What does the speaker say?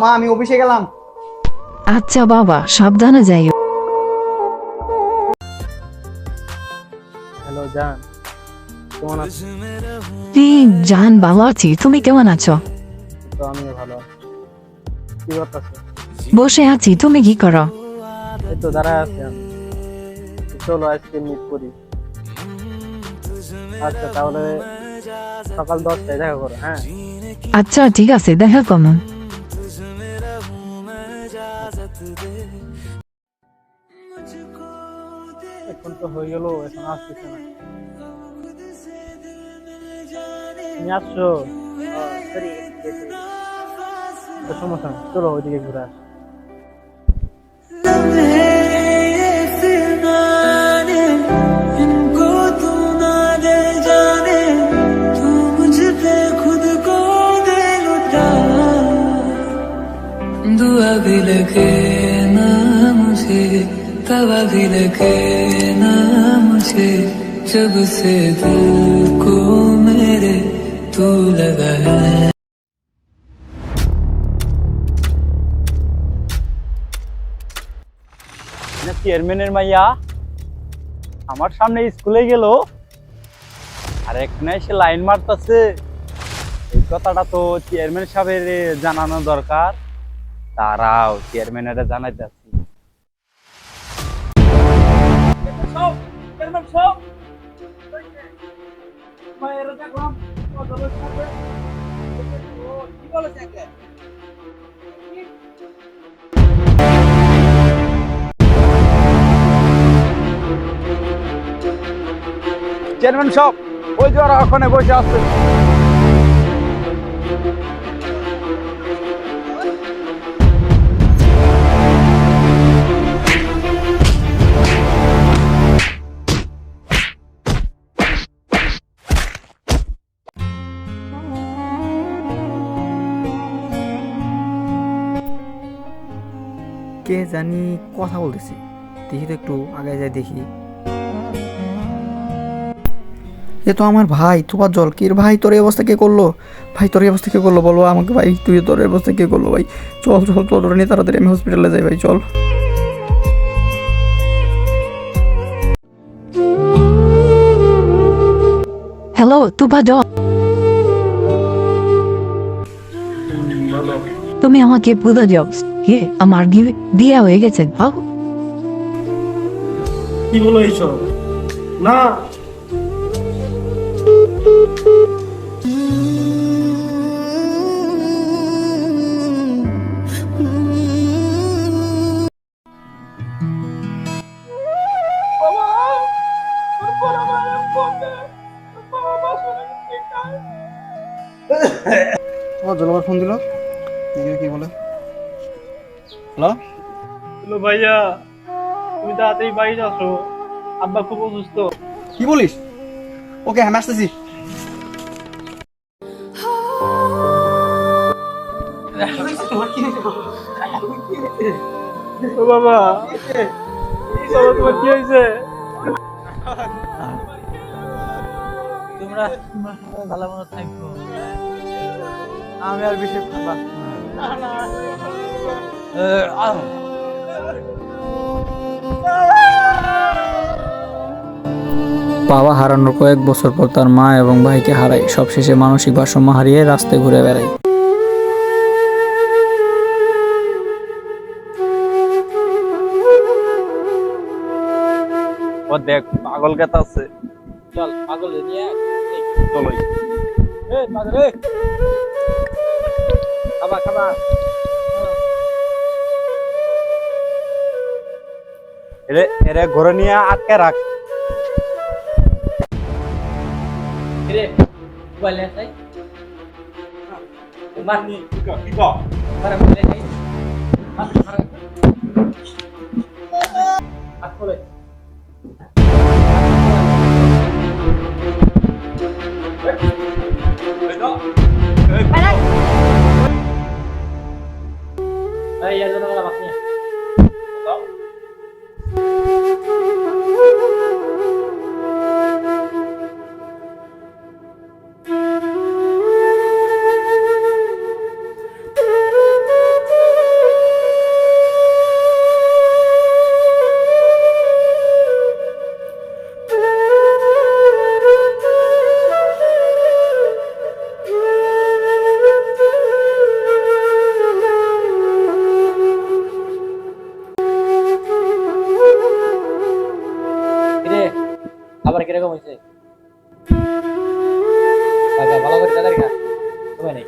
মা আমি অফিসে গেলাম। আচ্ছা বাবা সাবধানে যাইও। হ্যালো জান। কেমন আছো? জান ভালো আছি। তুমি কেমন আছো? তো আমিও ভালো কি করতেছো? বসে আছি তুমি কি করো? এই তো দাঁড়ায় আছি আমি। চলো আজকে মিট করি। আচ্ছা তাহলে সকাল দশটায় দেখা করো হ্যাঁ? আচ্ছা ঠিক আছে দেখা কমন এখন তো হয়ে গেল এখন আসতেছে না। তুমি আসছো? সমস্যা চলো ওইদিকে ঘুরে আসি। दुआ भी लगे ना मुझे तवा भी लगे ना मुझे जब से दिल को मेरे तू लगा है চেয়ারম্যানের মাইয়া আমার সামনে স্কুলে গেল আর এখানে এসে লাইন মারতেছে এই কথাটা তো চেয়ারম্যান সাহেবের জানানো দরকার তারাও চেয়ারম্যানের জানাইতে আসছি। চেয়ারম্যান সব ওই যে ওখানে বসে আছে। কে জানি কথা বলতেছি। দেখি তো একটু আগে যাই দেখি। এ তো আমার ভাই তোমার জল। কির ভাই, তোর এই অবস্থা কে করল? ভাই, তোর এই অবস্থা কে করল বলো আমাকে ভাই? তুই তোর অবস্থা কে করল ভাই? চল চল তোর নিয়ে তাড়াতাড়ি, আমি হসপিটালে যাই ভাই, চল। হ্যালো তুবা জ তুমি আমাকে বুঝে যাও কে আমার গি- বিয়ে হয়ে গেছে ভাও কি বলো এইসব? না। তোমার জলবার ফোন দিল? কি বলে? হ্যালো? হ্যালো ভাইয়া তুমি তাড়াতাড়ি বাড়ি আসো আব্বা খুব অসুস্থ। কি বলিস? ওকে আমি আসতেছি। ও বাবা বাবা তোমার কি হয়েছে? তোমরা ভালো মতো থাকব আমি আর বেশি খাবার বাবা হারানোর কয়েক বছর পর তার মা এবং ভাইকে হারায়। সবশেষে মানসিক ভারসাম্য হারিয়ে রাস্তায় ঘুরে বেড়ায়। ও দেখ, পাগল আছে। চল, পাগল নিয়ে চলো। খাবা খাবা এরে এরে ঘরে নিয়ে আটকে রাখ। রে বলে তাই মার। নি কি কো মার বলে তাই মার। মার হাত খোলে এই pembiayaan lu lah maksudnya খাবার কীরকম হয়েছে কাকা ভালো করে তাদের খা। নেই।